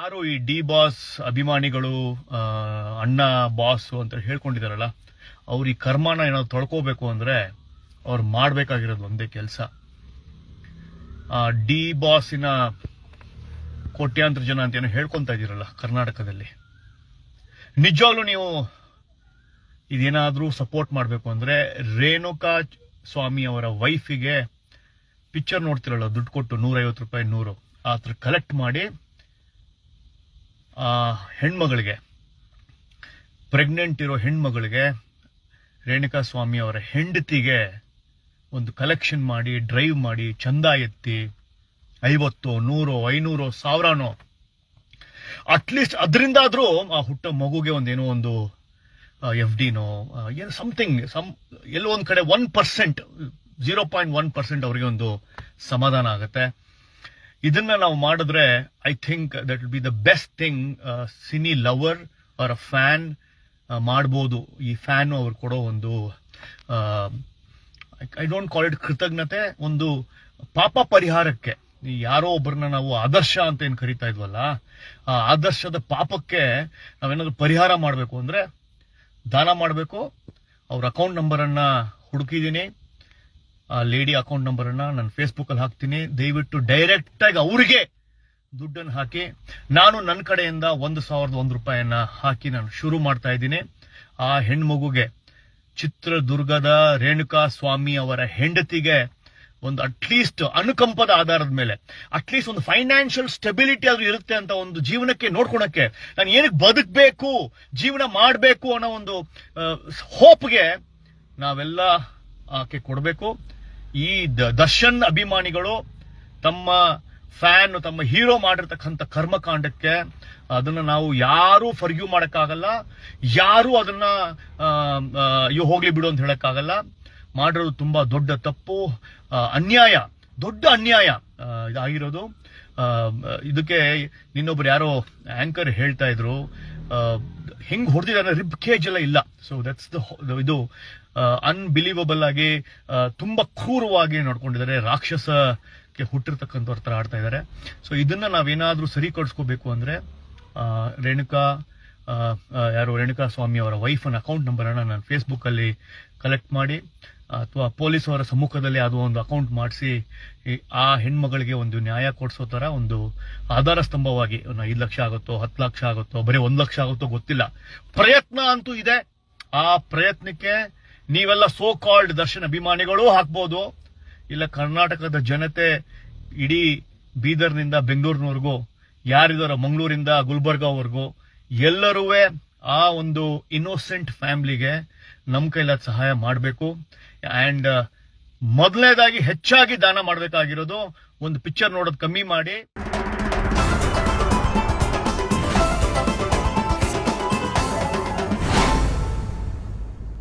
ಯಾರು ಈ D boss ಅಭಿಮಾನಿಗಳು ಅಣ್ಣ ಬಾಸ್ ಅಂತ ಹೇಳ್ಕೊಂಡಿದಾರಲ್ಲ ಅವ್ರ ಈ ಕರ್ಮನ ಏನಾದ್ರು ತೊಳ್ಕೋಬೇಕು ಅಂದ್ರೆ ಅವ್ರು ಮಾಡ್ಬೇಕಾಗಿರೋದು ಒಂದೇ ಕೆಲಸ. ಡಿ ಬಾಸಿನ ಕೋಟ್ಯಾಂತರ ಜನ ಅಂತ ಏನೋ ಹೇಳ್ಕೊತಾ ಇದ್ದೀರಲ್ಲ ಕರ್ನಾಟಕದಲ್ಲಿ. ನಿಜವಾಗ್ಲೂ ನೀವು ಇದೇನಾದ್ರೂ ಸಪೋರ್ಟ್ ಮಾಡಬೇಕು ಅಂದ್ರೆ ರೇಣುಕಾ ಸ್ವಾಮಿ ಅವರ ವೈಫಿಗೆ ಪಿಕ್ಚರ್ ನೋಡ್ತಿರಲ್ಲ, ದುಡ್ಡು ಕೊಟ್ಟು ನೂರೈವತ್ತು ರೂಪಾಯಿ ನೂರು, ಆ ಥರ ಕಲೆಕ್ಟ್ ಮಾಡಿ ಆ ಹೆಣ್ಮಗಳಿಗೆ ಪ್ರೆಗ್ನೆಂಟ್ ಇರೋ ಹೆಣ್ಮಗಳಿಗೆ ರೇಣುಕಾ ಸ್ವಾಮಿ ಅವರ ಹೆಂಡತಿಗೆ ಒಂದು ಕಲೆಕ್ಷನ್ ಮಾಡಿ ಡ್ರೈವ್ ಮಾಡಿ, ಚಂದ ಎತ್ತಿ, ಐವತ್ತು, ನೂರು, ಐನೂರು, ಸಾವಿರನೋ ಅಟ್ಲೀಸ್ಟ್ ಅದರಿಂದಾದ್ರೂ ಆ ಹುಟ್ಟ ಮಗುಗೆ ಒಂದೇನೋ ಒಂದು ಎಫ್ ಡಿನೋ ಏನು ಸಮಥಿಂಗ್ ಸಮ್ ಎಲ್ಲೋ ಒಂದು ಕಡೆ one percent zero point one percent ಅವರಿಗೆ ಒಂದು ಸಮಾಧಾನ ಆಗುತ್ತೆ. ಇದನ್ನ ನಾವು ಮಾಡಿದ್ರೆ I think that will be the best thing cine lover ಅವರ ಫ್ಯಾನ್ ಮಾಡ್ಬೋದು. ಈ ಫ್ಯಾನ್ ಅವ್ರು ಕೊಡೋ ಒಂದು ಐ ಡೋಂಟ್ ಕಾಲ್ ಇಟ್ ಕೃತಜ್ಞತೆ, ಒಂದು ಪಾಪ ಪರಿಹಾರಕ್ಕೆ. ಯಾರೋ ಒಬ್ಬರನ್ನ ನಾವು ಆದರ್ಶ ಅಂತ ಏನು ಕರಿತಾ ಇದ್ವಲ್ಲ, ಆ ಆದರ್ಶದ ಪಾಪಕ್ಕೆ ನಾವೇನಾದ್ರೂ ಪರಿಹಾರ ಮಾಡಬೇಕು ಅಂದ್ರೆ ದಾನ ಮಾಡಬೇಕು. ಅವ್ರ ಅಕೌಂಟ್ ನಂಬರ್ ಹುಡುಕಿದ್ದೀನಿ. ಆ ಲೇಡಿ ಅಕೌಂಟ್ ನಂಬರ್ ಅನ್ನ ನಾನು ಫೇಸ್ಬುಕ್ ಅಲ್ಲಿ ಹಾಕ್ತೀನಿ. ದಯವಿಟ್ಟು ಡೈರೆಕ್ಟ್ ಆಗಿ ಅವರಿಗೆ ದುಡ್ಡನ್ನು ಹಾಕಿ. ನಾನು ನನ್ನ ಕಡೆಯಿಂದ ಒಂದು ಸಾವಿರದ ಒಂದು ರೂಪಾಯಿಯನ್ನ ಹಾಕಿ ನಾನು ಶುರು ಮಾಡ್ತಾ ಇದ್ದೀನಿ. ಆ ಹೆಣ್ಮಗುಗೆ ಚಿತ್ರದುರ್ಗದ ರೇಣುಕಾ ಸ್ವಾಮಿ ಅವರ ಹೆಂಡತಿಗೆ ಒಂದು ಅಟ್ಲೀಸ್ಟ್ ಅನುಕಂಪದ ಆಧಾರದ ಮೇಲೆ ಅಟ್ಲೀಸ್ಟ್ ಒಂದು ಫೈನಾನ್ಷಿಯಲ್ ಸ್ಟೆಬಿಲಿಟಿ ಆದ್ರೂ ಇರುತ್ತೆ ಅಂತ ಒಂದು ಜೀವನಕ್ಕೆ ನೋಡ್ಕೊಳಕ್ಕೆ ನಾನು ಏನಕ್ಕೆ ಬದುಕಬೇಕು, ಜೀವನ ಮಾಡಬೇಕು ಅನ್ನೋ ಒಂದು ಹೋಪ್ಗೆ ನಾವೆಲ್ಲ ಆಕೆ ಕೊಡಬೇಕು. ಈ ದರ್ಶನ್ ಅಭಿಮಾನಿಗಳು ತಮ್ಮ ಫ್ಯಾನ್, ತಮ್ಮ ಹೀರೋ ಮಾಡಿರ್ತಕ್ಕಂಥ ಕರ್ಮಕಾಂಡಕ್ಕೆ, ಅದನ್ನ ನಾವು ಯಾರು ಫರ್ಗ್ಯೂ ಮಾಡಕ್ಕಾಗಲ್ಲ. ಯಾರು ಅದನ್ನ ಅಯ್ಯೋ, ಹೋಗ್ಲಿ ಬಿಡು ಅಂತ ಹೇಳಕ್ಕಾಗಲ್ಲ. ಮಾಡಿರೋದು ತುಂಬಾ ದೊಡ್ಡ ತಪ್ಪು ಅನ್ಯಾಯ, ದೊಡ್ಡ ಅನ್ಯಾಯ ಇದಾಗಿರೋದು. ಇದಕ್ಕೆ ಇನ್ನೊಬ್ರು ಯಾರೋ ಆಂಕರ್ ಹೇಳ್ತಾ ಇದ್ರು. ಹೆಂಗ್ ಹೊಡೆದಿದ್ದಾರೆ ರಿಬ್ ಕೇಜ್ ಎಲ್ಲ ಇಲ್ಲ. ಸೊ ದಟ್ಸ್ ದ ಇದು ಅನ್ಬಿಲೀವಬಲ್ ಆಗಿ ತುಂಬಾ ಕ್ರೂರವಾಗಿ ನೋಡ್ಕೊಂಡಿದ್ದಾರೆ. ರಾಕ್ಷಸಕ್ಕೆ ಹುಟ್ಟಿರ್ತಕ್ಕಂಥವ್ರ ತರ ಆಡ್ತಾ ಇದ್ದಾರೆ. ಸೊ ಇದನ್ನ ನಾವೇನಾದ್ರೂ ಸರಿಪಡಿಸ್ಕೋಬೇಕು ಅಂದ್ರೆ ರೇಣುಕಾ ಯಾರು ರೇಣುಕಾ ಸ್ವಾಮಿ ಅವರ ವೈಫನ ಅಕೌಂಟ್ ನಂಬರ್ ಅನ್ನ ನಾನು ಫೇಸ್ಬುಕ್ ಅಲ್ಲಿ ಕಲೆಕ್ಟ್ ಮಾಡಿ, ಅಥವಾ ಪೊಲೀಸ್ ಅವರ ಸಮ್ಮುಖದಲ್ಲಿ ಅದು ಒಂದು ಅಕೌಂಟ್ ಮಾಡಿಸಿ ಆ ಹೆಣ್ಮಗಳಿಗೆ ಒಂದು ನ್ಯಾಯ ಕೊಡಿಸೋ ತರ ಒಂದು ಆಧಾರ ಸ್ತಂಭವಾಗಿ ಐದು ಲಕ್ಷ ಆಗುತ್ತೋ, ಹತ್ತು ಲಕ್ಷ ಆಗುತ್ತೋ, ಬರೀ ಒಂದು ಲಕ್ಷ ಆಗುತ್ತೋ ಗೊತ್ತಿಲ್ಲ. ಪ್ರಯತ್ನ ಅಂತೂ ಇದೆ. ಆ ಪ್ರಯತ್ನಕ್ಕೆ ನೀವೆಲ್ಲ ಸೋ ಕಾಲ್ಡ್ ದರ್ಶನ ಅಭಿಮಾನಿಗಳು ಹಾಕ್ಬೋದು. ಇಲ್ಲ ಕರ್ನಾಟಕದ ಜನತೆ ಇಡೀ ಬೀದರ್ನಿಂದ ಬೆಂಗಳೂರಿನವರೆಗೂ, ಯಾರಿದಾರೋ ಮಂಗಳೂರಿಂದ ಗುಲ್ಬರ್ಗಾವರೆಗೂ ಎಲ್ಲರೂ ಆ ಒಂದು ಇನ್ನೋಸೆಂಟ್ ಫ್ಯಾಮಿಲಿಗೆ ನಮ್ಮ ಕೈಲಾದ ಸಹಾಯ ಮಾಡಬೇಕು. ಆ್ಯಂಡ್ ಮೊದಲನೇದಾಗಿ ಹೆಚ್ಚಾಗಿ ದಾನ ಮಾಡಬೇಕಾಗಿರೋದು ಒಂದು ಪಿಕ್ಚರ್ ನೋಡೋದು ಕಮ್ಮಿ ಮಾಡಿ.